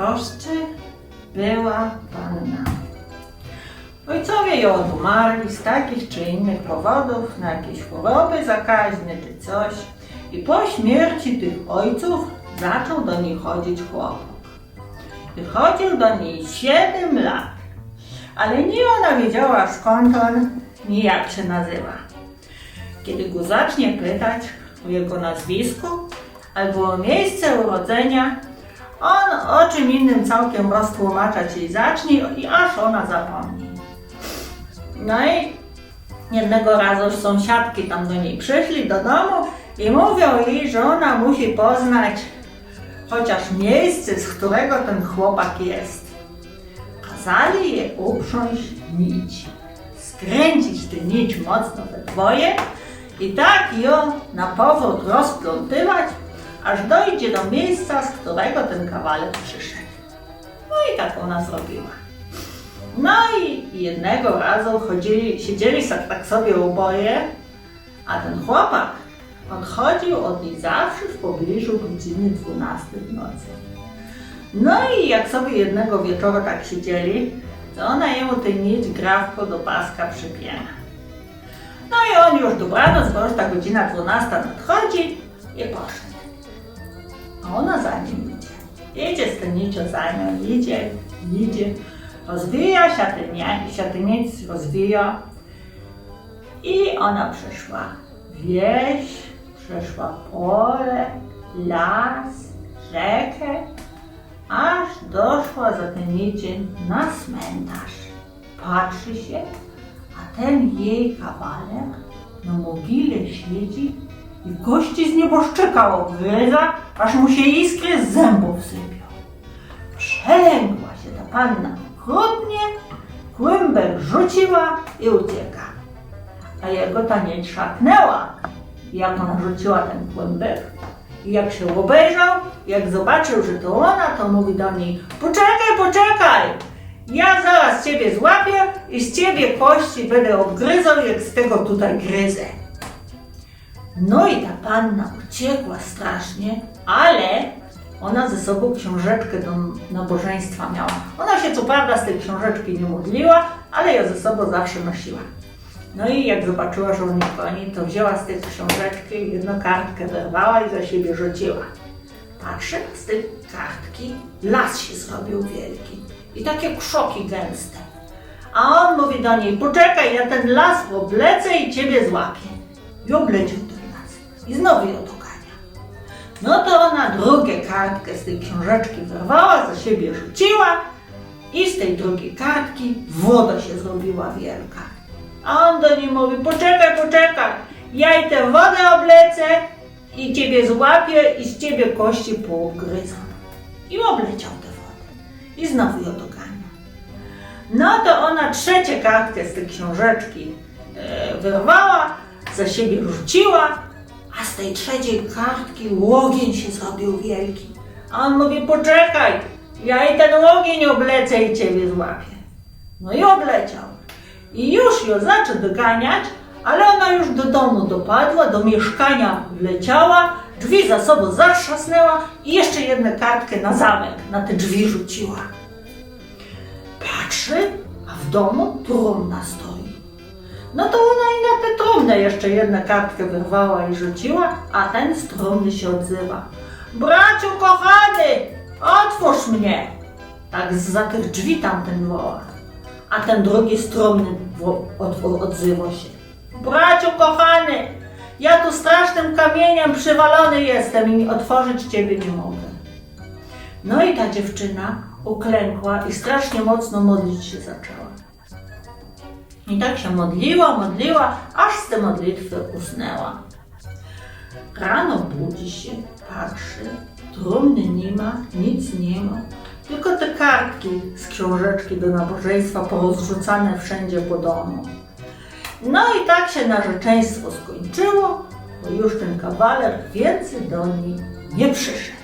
proszczy była panna. Ojcowie ją odumarli z takich czy innych powodów, na jakieś choroby zakaźne czy coś. I po śmierci tych ojców zaczął do niej chodzić chłopak. I chodził do niej 7 lat, ale nie ona wiedziała skąd on, ni jak się nazywa. Kiedy go zacznie pytać o jego nazwisku albo o miejsce urodzenia, on o czym innym całkiem roztłumaczać jej zacznie i aż ona zapomni. No i jednego razu sąsiadki tam do niej przyszli do domu i mówią jej, że ona musi poznać chociaż miejsce, z którego ten chłopak jest. Kazali je uprząść nić, skręcić tę nić mocno we dwoje i tak ją na powrót rozplątywać, aż dojdzie do miejsca, z którego ten kawaler przyszedł. No i tak ona zrobiła. No i jednego razu chodzili, siedzieli tak, sobie oboje, a ten chłopak odchodził od niej zawsze w pobliżu godziny 12 w nocy. No i jak sobie jednego wieczoru tak siedzieli, to ona jemu tę nić grawko do paska przypiena. No i on już dobranoc, bo już ta godzina 12 nadchodzi i poszedł. Ona za nim idzie. Tym nicią za nią, idzie, idzie. Rozwija ten nic, rozwija. I ona przeszła wieś, przeszła pole, las, rzekę, aż doszła za ten nicie na cmentarz. Patrzy się, a ten jej kawaler na mogile siedzi i kości z nieboszczyka obgryza, aż mu się iskry z zębów sypią. Przelękła się ta panna okrutnie, kłębek rzuciła i ucieka. A jego ta nieć szarpnęła. Jak ona rzuciła ten kłębek i jak się obejrzał, jak zobaczył, że to ona, to mówi do niej Poczekaj, poczekaj! Ja zaraz ciebie złapię i z ciebie kości będę obgryzał, jak z tego tutaj gryzę. No i ta panna uciekła strasznie, ale ona ze sobą książeczkę do nabożeństwa miała. Ona się co prawda z tej książeczki nie modliła, ale ją ze sobą zawsze nosiła. No i jak zobaczyła, że on nie goni, to wzięła z tej książeczki jedną kartkę, wyrwała i za siebie rzuciła. Patrzy, z tej kartki las się zrobił wielki i takie krzoki gęste. A on mówi do niej, poczekaj, ja ten las oblecę i ciebie złapię. I obleciał. I znowu ją dogania. No to ona drugie kartkę z tej książeczki wyrwała, za siebie rzuciła i z tej drugiej kartki woda się zrobiła wielka. A on do niej mówi, poczekaj, poczekaj, ja i tę wodę oblecę i ciebie złapię i z ciebie kości pougryzą. I obleciał tę wodę. I znowu ją dogania. No to ona trzecie kartkę z tej książeczki e, wyrwała, za siebie rzuciła, z tej trzeciej kartki łogień się zrobił wielki. A on mówi, poczekaj, ja i ten łogień oblecę i ciebie złapię. No i obleciał. I już ją zaczął doganiać, ale ona już do domu dopadła, do mieszkania wleciała, drzwi za sobą zatrzasnęła i jeszcze jedną kartkę na zamek, na te drzwi rzuciła. Patrzy, a w domu trumna stoi. No to ona tę trumnę jeszcze jedną kartkę wyrwała i rzuciła, a ten z trumny się odzywa. Braciu kochany, otwórz mnie! Tak za tych drzwi tamten woła. A ten drugi z trumny odzywa się. Braciu kochany, ja tu strasznym kamieniem przywalony jestem i otworzyć ciebie nie mogę. No i ta dziewczyna uklękła i strasznie mocno modlić się zaczęła. I tak się modliła, modliła, aż z tej modlitwy usnęła. Rano budzi się, patrzy, trumny nie ma, nic nie ma, tylko te kartki z książeczki do nabożeństwa porozrzucane wszędzie po domu. No i tak się narzeczeństwo skończyło, bo już ten kawaler więcej do niej nie przyszedł.